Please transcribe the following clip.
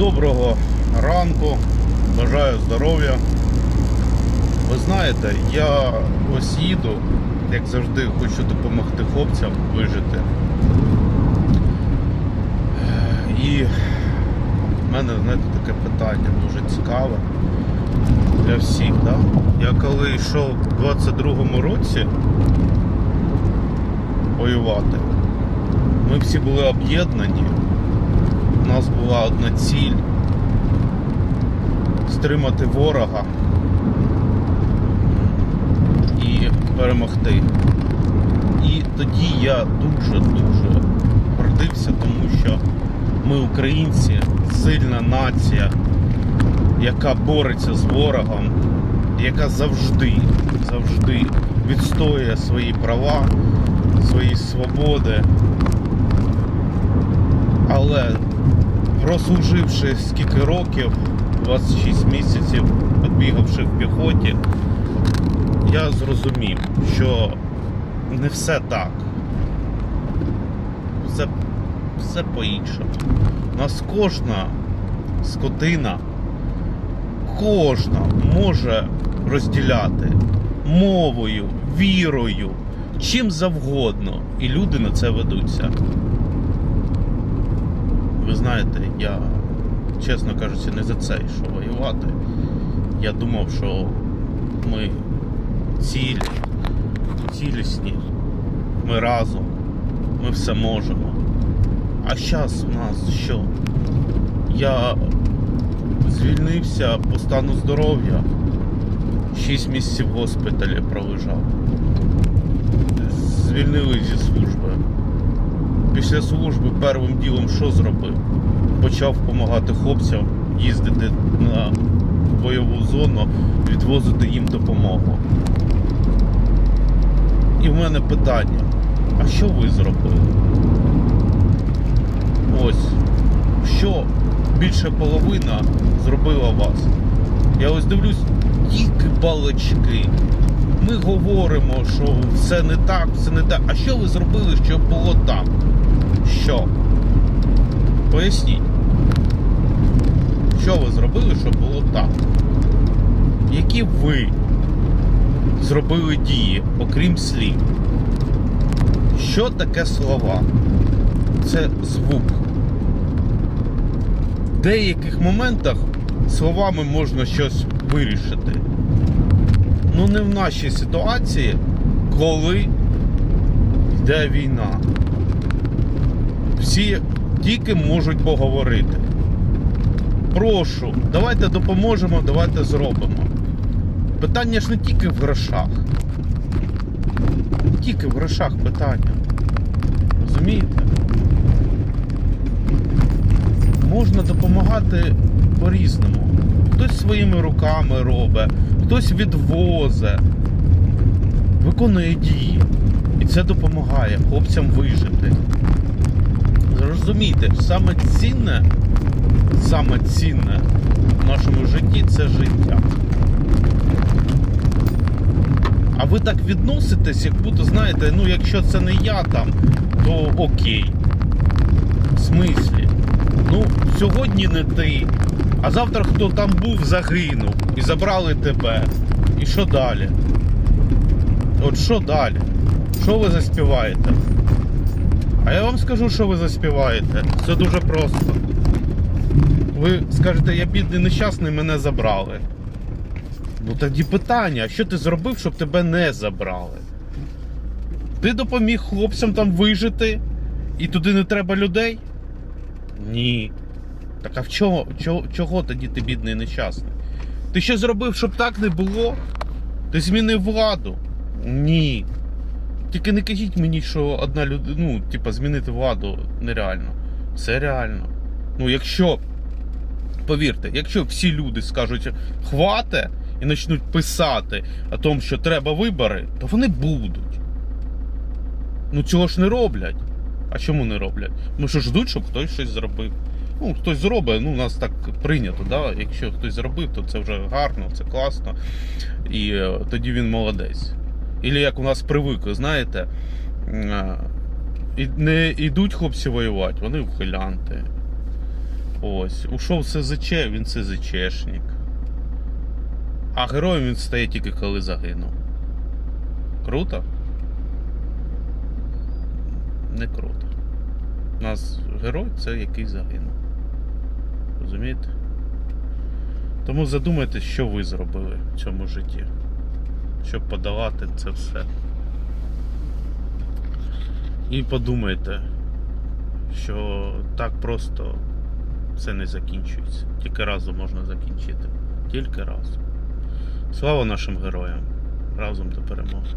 Доброго ранку, бажаю здоров'я. Ви знаєте, я ось їду, як завжди, хочу допомогти хлопцям вижити. І в мене, знаєте, таке питання дуже цікаве для всіх. Да? Я коли йшов у 22-му році воювати, ми всі були об'єднані. Нас була одна ціль стримати ворога і перемогти. І тоді я дуже-дуже гордився, тому що ми українці, сильна нація, яка бореться з ворогом, яка завжди, завжди відстоює свої права, свої свободи. Але прослуживши скільки років, 26 місяців, відбігавши в піхоті, я зрозумів, що не все так. Все, все по-іншому. Нас кожна скотина, кожна може розділяти мовою, вірою, чим завгодно. І люди на це ведуться. Ви знаєте, я, чесно кажучи, не за це йшов воювати. Я думав, що ми цілі, цілісні, ми разом, ми все можемо. А зараз у нас що? Я звільнився по стану здоров'я. 6 місяців в госпіталі пролежав. Звільнили зі служби. Після служби першим ділом що зробив? Почав допомагати хлопцям їздити на бойову зону, відвозити їм допомогу. І в мене питання: а що ви зробили? Ось, що більше половина зробила вас? Я ось дивлюсь, тільки балачки. Ми говоримо, що все не так, все не так. А що ви зробили, щоб було так? Що? Поясніть. Що ви зробили, щоб було так? Які ви зробили дії, окрім слів? Що таке слова? Це звук. В деяких моментах словами можна щось вирішити. Ну не в нашій ситуації, коли йде війна. Всі тільки можуть поговорити. Прошу, давайте допоможемо, давайте зробимо. Питання ж не тільки в грошах. Не тільки в грошах питання. Розумієте? Можна допомагати по-різному. Хтось своїми руками робить, хтось відвозе, виконує дії. І це допомагає хлопцям вижити. Зрозумійте, саме цінне, саме цінне в нашому житті це життя. А ви так відноситесь, як будто знаєте, ну якщо це не я там, то окей. В смислі? Ну, сьогодні не ти. А завтра хто там був, загинув і забрали тебе. І що далі? От що далі? Що ви заспіваєте? А я вам скажу, що ви заспіваєте. Це дуже просто. Ви скажете, я бідний нещасний, мене забрали. Ну тоді питання, а що ти зробив, щоб тебе не забрали? Ти допоміг хлопцям там вижити, і туди не треба людей? Ні. Так а в чого, чого, чого тоді ти бідний нещасний? Ти що зробив, щоб так не було? Ти змінив владу? Ні. Тільки не кажіть мені, що одна людина, ну, типа, змінити владу нереально. Це реально. Ну, якщо, повірте, якщо всі люди скажуть хвате і почнуть писати о тому, що треба вибори, то вони будуть. Ну цього ж не роблять. А чому не роблять? Тому що ждуть, щоб хтось щось зробив. Ну, хтось зробить, ну, у нас так прийнято, да? якщо хтось зробив, то це вже гарно, це класно. І е, тоді він молодець. Ілі як у нас привикли, знаєте, не йдуть хлопці воювати, вони ухилянти. Ось. Ушов СЗЧ, він СЗЧшник. А героєм він стає тільки коли загинув. Круто? Не круто. У нас герой це який загинув. Розумієте? Тому задумайтесь, що ви зробили в цьому житті, щоб подолати це все. І подумайте, що так просто все не закінчується. Тільки разом можна закінчити. Тільки разом. Слава нашим героям! Разом до перемоги!